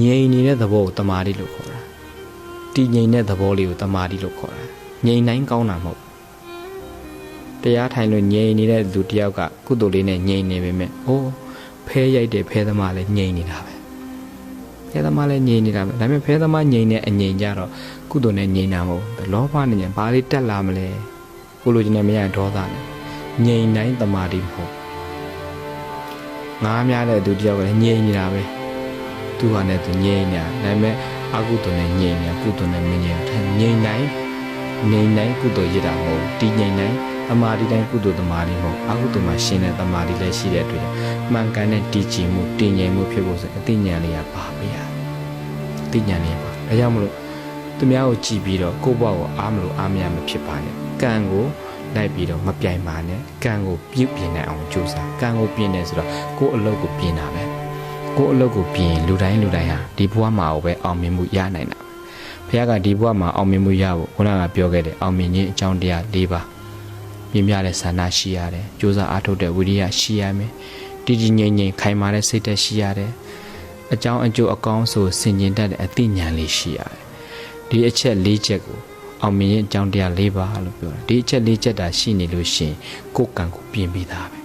ငြိမ်နေတဲ့သဘောကိုတမာတိလို့ခေါ်တာတည်ငြိမ်တဲ့သဘောလေးကိုတမာတိလို့ခေါ်တာငြိမ်တိုင်းကောင်းတာမဟုတ်တရားထိုင်လို့ငြိမ်နေတဲ့လူတစ်ယောက်ကကုသိုလ်လေးနဲ့ငြိမ်နေပေမဲ့အိုးဖဲရိုက်တဲ့ဖဲသမားလည်းငြိမ်နေတာပဲဖဲသမားလည်းငြိမ်နေတာပဲဒါပေမဲ့ဖဲသမားငြိမ်တဲ့အငြိမ်ကြတော့ကုသိုလ်နဲ့ငြိမ်တာမဟုတ်ဘူးလောဘနဲ့ငြိမ်ဘာလေးတက်လာမလဲကိုလိုချင်တဲ့မရဒေါသနဲ့ငြိမ်တိုင်းတမာတိမဟုတ်ငားများတဲ့သူတစ်ယောက်ကလည်းငြိမ်နေတာပဲ သူကလည်းသူငြိမ်နေတာဒါပေမဲ့အကုသိုလ်နဲ့ငြိမ်နေတာကုသိုလ်နဲ့မငြိမ်ဘူးငြိမ်တိုင်းငြိမ်တိုင်းကုသိုလ်ရတာမဟုတ်တည်ငြိမ်တိုင်းသမာဓိတိုင်းကုသိုလ်သမာဓိမဟုတ်အကုသိုလ်မှာရှင်တဲ့သမာဓိလည်းရှိတဲ့အတွက်မှန်ကန်တဲ့တည်ကြည်မှုတည်ငြိမ်မှုဖြစ်ဖို့ဆိုအသိဉာဏ်လေးကပါပေးရအသိဉာဏ်လေးပါဒါကြောင့်မလို့သူများကိုကြည်ပြီးတော့ကိုယ့်ဘဝကိုအားမလို့အားမရမဖြစ်ပါနဲ့ကံကိုလိုက်ပြီးတော့မပြိုင်ပါနဲ့ကံကိုပြုတ်ပြင်နိုင်အောင်ကြိုးစားကံကိုပြင်နေဆိုတော့ကိုယ့်အလုပ်ကိုပြင်တာပဲ ကိုယ့်အလုပ်ကိုပြင်လူတိုင်းလူတိုင်းဟာဒီဘဝမှာပဲအောင်မြင်မှုရနိုင်တာဘုရားကဒီဘဝမှာအောင်မြင်မှုရဖို့ခုနကပြောခဲ့တဲ့အောင်မြင်ခြင်းအကြောင်းတရား၄ပါးမြင်မြတဲ့ဆန္ဒရှိရတယ်ကြိုးစားအားထုတ်တဲ့ဝိရိယရှိရမယ်တည်တည်ငြိမ်ငြိမ်ခိုင်မာတဲ့စိတ်သက်ရှိရတယ်အကြောင်းအကျိုးအကောင်းဆိုဆင်ခြင်တတ်တဲ့အသိဉာဏ်လေးရှိရတယ်ဒီအချက်၄ချက်ကိုအောင်မြင်ခြင်းအကြောင်းတရား၄ပါးလို့ပြောတာဒီအချက်၄ချက်တာရှိနေလို့ရှိရင်ကိုယ်ကံကိုပြင်ပြီးသားပဲ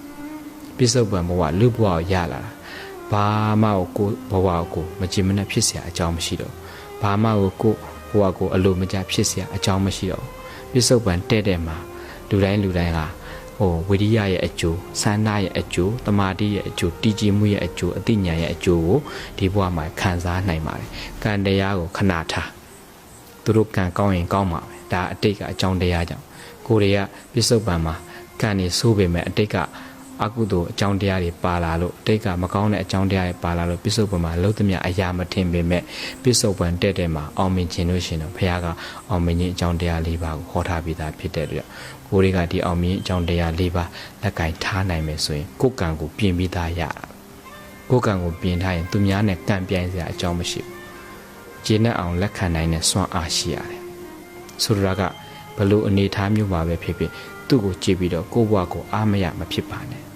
ပြစ္ဆုတ်ပံဘဝလူဘဝကိုရလာတာ ဘာမှကိုကိုဘဝကိုမကြည်မနဲ့ဖြစ်เสียအကြောင်းမရှိတော့ဘာမှကိုကိုဘဝကိုအလိုမကျဖြစ်เสียအကြောင်းမရှိတော့ပြစ္ဆုတ်ပံတဲ့တဲ့မှာလူတိုင်းလူတိုင်းကဟိုဝိရိယရဲ့အကျိုးစန္ဒရဲ့အကျိုးတမာတိရဲ့အကျိုးတည်ကြည်မှုရဲ့အကျိုးအသိဉာဏ်ရဲ့အကျိုးကိုဒီဘဝမှာခံစားနိုင်ပါတယ်ကံတရားကိုခဏထားသူတို့ကံကောင်းရင်ကောင်းမှာပဲဒါအတိတ်ကအကြောင်းတရားကြောင့်ကိုယ်တွေကပြစ္ဆုတ်ပံမှာကံနေဆိုးပေမဲ့အတိတ်က အကုသိုလ်အကြောင်းတရားတွေပါလာလို့အတိတ်ကမကောင်းတဲ့အကြောင်းတရားတွေပါလာလို့ပြစ္ဆုတ်ပံမှာလုံးသမျှအရာမထင်ပေမဲ့ပြစ္ဆုတ်ပံတက်တဲ့မှာအောင်မြင်ခြင်းလို့ရှိရင်တော့ဘုရားကအောင်မြင်ခြင်းအကြောင်းတရား၄ပါးကိုဟောထားပြီးသားဖြစ်တဲ့အတွက်ကိုယ်တွေကဒီအောင်မြင်အကြောင်းတရား၄ပါးလက်ကင်ထားနိုင်မယ်ဆိုရင်ကိုယ်ကံကိုပြင်ပြီးသားရတာကိုယ်ကံကိုပြင်ထားရင်သူများနဲ့ကံပြိုင်စရာအကြောင်းမရှိဘူးကျေနပ်အောင်လက်ခံနိုင်တဲ့စွမ်းအားရှိရတယ်ဆိုလိုတာကဘလို့အနေထားမျိုးမှာပဲဖြစ်ဖြစ်သူ့ကိုကြည့်ပြီးတော့ကိုယ့်ဘဝကိုအားမရမဖြစ်ပါနဲ့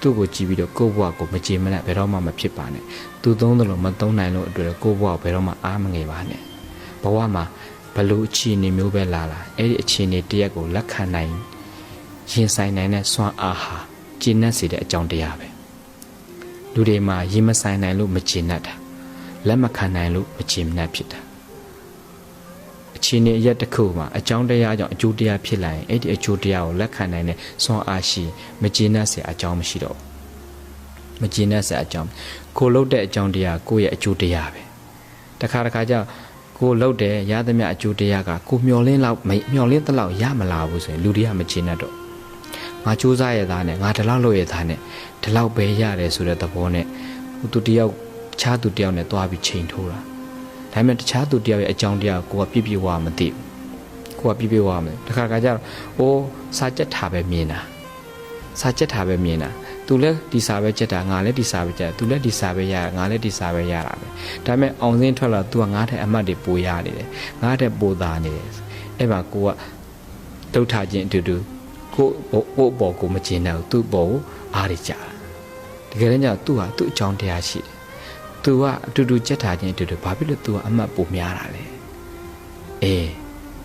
သူ့ကိုကြည့်ပြီးတော့ကိုယ့်ဘဝကိုမကြေမနက်ဘယ်တော့မှမဖြစ်ပါနဲ့သူသုံးသလိုမသုံးနိုင်လို့အတွက်ကိုယ့်ဘဝဘယ်တော့မှအားမငယ်ပါနဲ့ဘဝမှာဘလို့အခြေအနေမျိုးပဲလာလာအဲ့ဒီအခြေအနေတရက်ကိုလက်ခံနိုင်ရင်ဆိုင်နိုင်တဲ့စွမ်းအားဟာကျေနပ်စေတဲ့အကြောင်းတရားပဲလူတွေမှာရင်မဆိုင်နိုင်လို့မကျေနပ်တာလက်မခံနိုင်လို့မကျေနပ်ဖြစ်တာ အခြေအနေအရက်တစ်ခုမှာအကြောင်းတရားကြောင့်အကျိုးတရားဖြစ်လာရင်အဲ့ဒီအကျိုးတရားကိုလက်ခံနိုင်တဲ့စွမ်းအားရှိမကျေနပ်စရာအကြောင်းမရှိတော့မကျေနပ်စရာအကြောင်းကိုလှုပ်တဲ့အကြောင်းတရားကိုရဲ့အကျိုးတရားပဲတခါတခါကျကိုလှုပ်တယ်ရသမျှအကျိုးတရားကကိုမျောလင်းလောက်မမျောလင်းတလောက်ရမလာဘူးဆိုရင်လူတွေကမကျေနပ်တော့ငါစူးစမ်းရတာနဲ့ငါဒီလောက်လုပ်ရတာနဲ့ဒီလောက်ပဲရတယ်ဆိုတဲ့သဘောနဲ့သူတယောက်ခြားသူတယောက်နဲ့တွားပြီးချိန်ထိုးတာ ဒါပေမဲ့တခြားသူတယောက်ရဲ့အကြောင်းတရားကိုကပြည့်ပြည့်ဝမသိဘူးကိုကပြည့်ပြည့်ဝမယ်တခါတခါကျတော့အိုးစာကြက်ထားပဲမြင်တာစာကြက်ထားပဲမြင်တာသူလည်းဒီစာပဲကြက်တာငါလည်းဒီစာပဲကြက်သူလည်းဒီစာပဲရငါလည်းဒီစာပဲရတာပဲဒါပေမဲ့အောင်စင်းထွက်လာ तू ကငါ့ထက်အမှတ်တွေပိုရနေတယ်ငါ့ထက်ပိုသာနေတယ်အဲ့မှာကိုကတုတ်ထခြင်းအတူတူကိုကိုဘောကိုမကျင်တော့သူ့ဘောကိုအားရကြတာတကယ်လည်းကျသူ့ဟာသူ့အကြောင်းတရားရှိတယ် သူကအတူတူကြက်ထားခြင်းအတူတူဘာဖြစ်လို့ तू ကအမှတ်ပိုများတာလဲအေး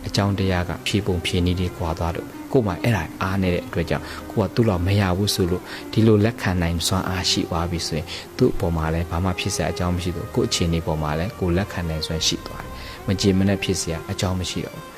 အကြောင်းတရားကဖြေပုံဖြေနည်းလေးကွာသွားလို့ကို့မှာအဲ့ဒါအားနေတဲ့အတွက်ကြောင့်ကိုကသူ့လောက်မရဘူးဆိုလို့ဒီလိုလက်ခံနိုင်စွမ်းအားရှိသွားပြီဆိုရင်သူ့အပေါ်မှာလည်းဘာမှဖြစ်စရာအကြောင်းမရှိဘူးကို့အခြေအနေပေါ်မှာလည်းကိုလက်ခံနိုင်စွမ်းရှိသွားတယ်မကြည်မနဲ့ဖြစ်စရာအကြောင်းမရှိတော့ဘူး